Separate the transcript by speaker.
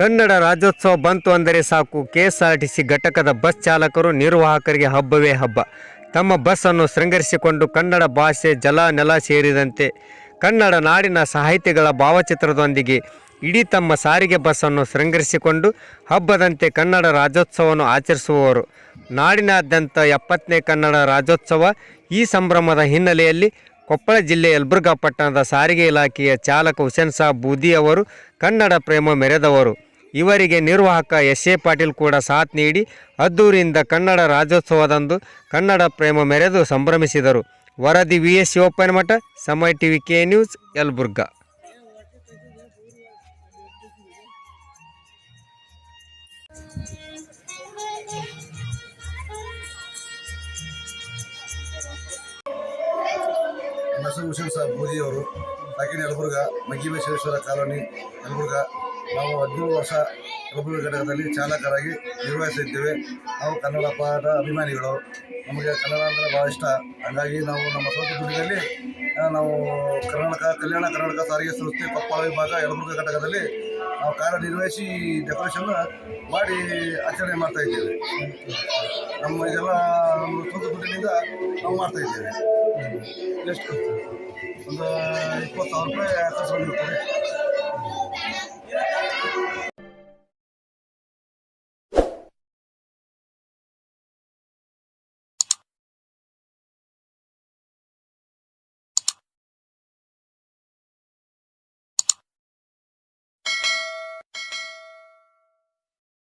Speaker 1: ಕನ್ನಡ ರಾಜ್ಯೋತ್ಸವ ಬಂತು ಅಂದರೆ ಸಾಕು. ಕೆಎಸ್ಆರ್ಟಿಸಿ ಘಟಕದ ಬಸ್ ಚಾಲಕರು, ನಿರ್ವಾಹಕರಿಗೆ ಹಬ್ಬವೇ ಹಬ್ಬ. ತಮ್ಮ ಬಸ್ಸನ್ನು ಶೃಂಗರಿಸಿಕೊಂಡು ಕನ್ನಡ ಭಾಷೆ ಜಲ ನೆಲ ಸೇರಿದಂತೆ ಕನ್ನಡ ನಾಡಿನ ಸಾಹಿತ್ಯಗಳ ಭಾವಚಿತ್ರದೊಂದಿಗೆ ಇಡೀ ತಮ್ಮ ಸಾರಿಗೆ ಬಸ್ಸನ್ನು ಶೃಂಗರಿಸಿಕೊಂಡು ಹಬ್ಬದಂತೆ ಕನ್ನಡ ರಾಜ್ಯೋತ್ಸವವನ್ನು ಆಚರಿಸುವವರು. ನಾಡಿನಾದ್ಯಂತ ಎಪ್ಪತ್ತನೇ ಕನ್ನಡ ರಾಜ್ಯೋತ್ಸವ ಈ ಸಂಭ್ರಮದ ಹಿನ್ನೆಲೆಯಲ್ಲಿ ಕೊಪ್ಪಳ ಜಿಲ್ಲೆ ಯಲಬುರ್ಗಾ ಪಟ್ಟಣದ ಸಾರಿಗೆ ಇಲಾಖೆಯ ಚಾಲಕ ಹುಸೇನ್ ಸಾಬ್ ಬೂದಿ ಅವರು ಕನ್ನಡ ಪ್ರೇಮ ಮೆರೆದವರು. ಇವರಿಗೆ ನಿರ್ವಾಹಕ ಎಸ್ ಎ ಪಾಟೀಲ್ ಕೂಡ ಸಾಥ್ ನೀಡಿ ಅದ್ದೂರಿಯಿಂದ ಕನ್ನಡ ರಾಜ್ಯೋತ್ಸವದಂದು ಕನ್ನಡ ಪ್ರೇಮ ಮೆರೆದು ಸಂಭ್ರಮಿಸಿದರು. ವರದಿ ವಿ ಎಸ್ ಓಪನ್ ಮಠ, Samaya TV K news, Yelburga.
Speaker 2: Hussain Saab Boodi ಅವರು ಸಾಕಿನ ಯಲಬುರ್ಗ ಕಾಲೋನಿ, ಯಲಬುರ್ಗ. ನಾವು ಹದಿನೇಳು ವರ್ಷ ಯಲಬುರ್ಗ ಘಟಕದಲ್ಲಿ ಚಾಲಕರಾಗಿ ನಿರ್ವಹಿಸಿದ್ದೇವೆ. ನಾವು ಕನ್ನಡ ಪಾಠ ಅಭಿಮಾನಿಗಳು. ನಮಗೆ ಕನ್ನಡ ಅಂದರೆ ಭಾಳ ಇಷ್ಟ. ಹಾಗಾಗಿ ನಾವು ನಮ್ಮ ಸ್ವಂತ ದುಡ್ಡಿನಲ್ಲಿ ನಾವು ಕರ್ನಾಟಕ ಕಲ್ಯಾಣ ಕರ್ನಾಟಕ ಸಾರಿಗೆ ಸಂಸ್ಥೆ ಕೊಪ್ಪಳ ವಿಭಾಗ ಯಲಬುರ್ಗ ಘಟಕದಲ್ಲಿ ನಾವು ಕಾರ್ಯನಿರ್ವಹಿಸಿ ಡೆಕೋರೇಷನ್ ಮಾಡಿ ಆಚರಣೆ ಮಾಡ್ತಾ ಇದ್ದೇವೆ. ನಮ್ಮ ಇದೆಲ್ಲ ನಮ್ಮ ಸ್ವಂತ ದುಡ್ಡಿನಿಂದ ನಾವು ಮಾಡ್ತಾ ಇದ್ದೇವೆ.
Speaker 3: ಎಷ್ಟು
Speaker 2: ಒಂದು ಇಪ್ಪತ್ತು ಸಾವಿರ ರೂಪಾಯಿ ಖರ್ಚು ಬಂದಿರ್ತದೆ.